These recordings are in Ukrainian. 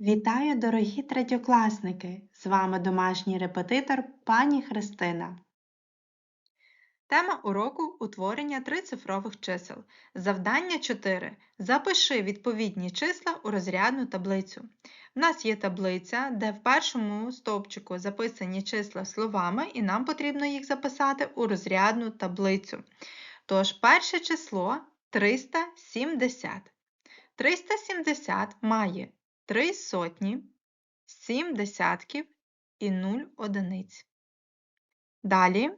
Вітаю, дорогі третьокласники! З вами домашній репетитор пані Христина. Тема уроку утворення трицифрових чисел. Завдання 4. Запиши відповідні числа у розрядну таблицю. У нас є таблиця, де в першому стовпчику записані числа словами, і нам потрібно їх записати у розрядну таблицю. Тож, перше число 370. 370 має 3 сотні, 7 десятків і 0 одиниць. Далі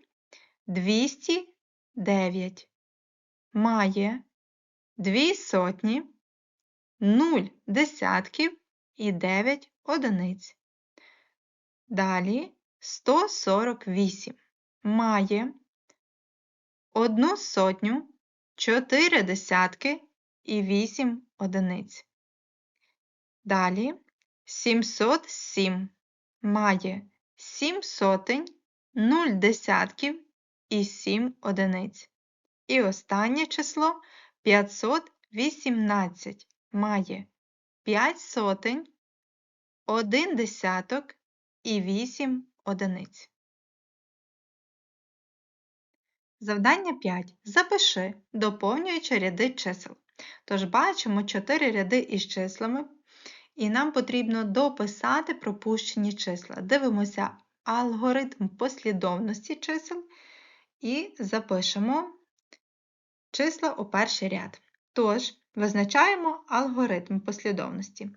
209 має 2 сотні, 0 десятків і 9 одиниць. Далі 148 має 1 сотню, 4 десятки і 8 одиниць. Далі 707 має 7 сотень, 0 десятків і 7 одиниць. І останнє число 518 має 5 сотень, 1 десяток і 8 одиниць. Завдання 5. Запиши, доповнюючи ряди чисел. Тож бачимо 4 ряди із числами, і нам потрібно дописати пропущені числа. Дивимося алгоритм послідовності чисел і запишемо числа у перший ряд. Тож, визначаємо алгоритм послідовності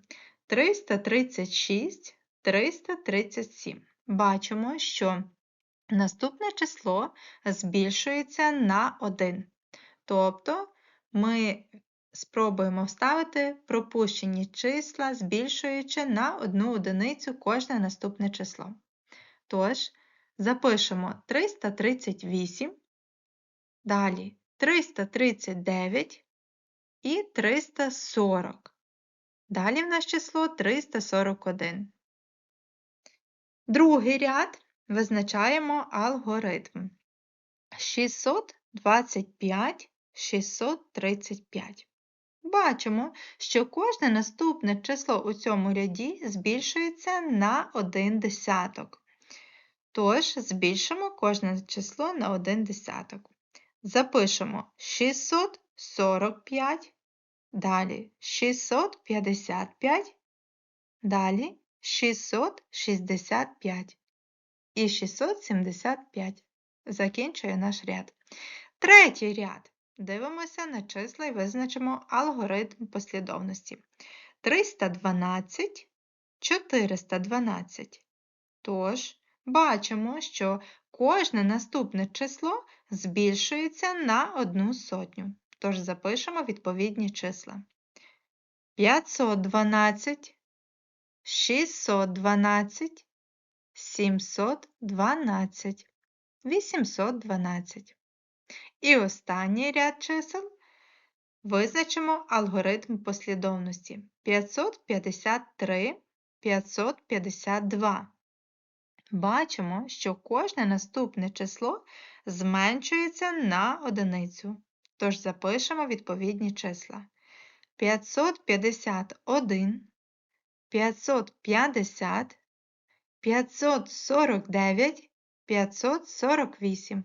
336, 337. Бачимо, що наступне число збільшується на 1. Тобто ми спробуємо вставити пропущені числа, збільшуючи на одну одиницю кожне наступне число. Тож, запишемо 338, далі 339 і 340. Далі в нас число 341. Другий ряд визначаємо алгоритм 625, 635. Бачимо, що кожне наступне число у цьому ряді збільшується на 1 десяток. Тож, збільшимо кожне число на 1 десяток. Запишемо 645, далі 655, далі 665 і 675. Закінчує наш ряд. Третій ряд. Дивимося на числа і визначимо алгоритм послідовності. 312, 412. Тож, бачимо, що кожне наступне число збільшується на одну сотню. Тож запишемо відповідні числа. 512, 612, 712, 812. І останній ряд чисел визначимо алгоритм послідовності 553, 552. Бачимо, що кожне наступне число зменшується на одиницю. Тож запишемо відповідні числа. 551, 550, 549, 548.